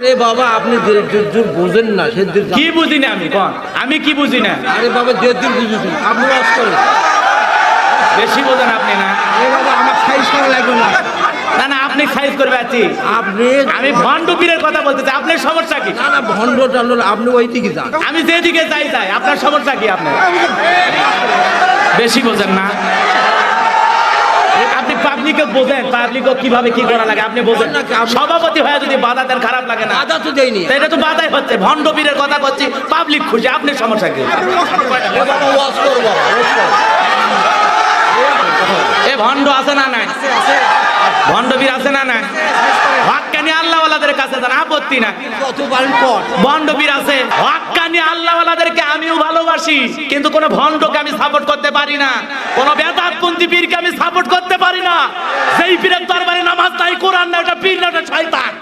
আরে বাবা আপনি দূর বোঝেন না সে কি বুঝি না আমি? কোন আমি কি বুঝি না আরে বাবা দেড় দূর বুঝেছেন আপনি ওয়াজ করেন। বেশি বোঝেন আপনি না। আরে বাবা আমার সাইজ করা লাগবে না। না না আপনি সাইজ করবে আছি আপনি আমি ভণ্ডপীরের কথা বলতেছি আপনার সমস্যা কি? না না ভণ্ড টান্ড আপনি ওই দিকে যান। আমি যেদিকে যাই যাই। আপনার সমস্যা কি আপনার? বেশি বোঝেন না। পাবলিকে বোঝেন পাবলিকও কীভাবে কি করা লাগে আপনি বোঝেন। সভাপতি হয়ে যদি বাধা দেন খারাপ লাগে না। আদা তো দেয়নি। এটা তো বাধাই হচ্ছে ভণ্ডপীরের কথা বলছি পাবলিক খুশি আপনার সমস্যা কি? এ ভণ্ড আছে না নাই? ভণ্ডবীর আছে না নাই? হক্কানি আল্লাহওয়ালাদের কাছে যান আপত্তি না ভণ্ডবীর আছে। হক্কানি আল্লাহওয়ালাদেরকে আমিও ভালোবাসি কিন্তু কোন ভণ্ডকে আমি সাপোর্ট করতে পারি না। কোন বেদাতপন্থী পীরকে আমি সাপোর্ট করতে পারি না। যেই পীরের দরবারে নামাজ নাই কোরআন না ওটা পীর না ওটা শয়তান।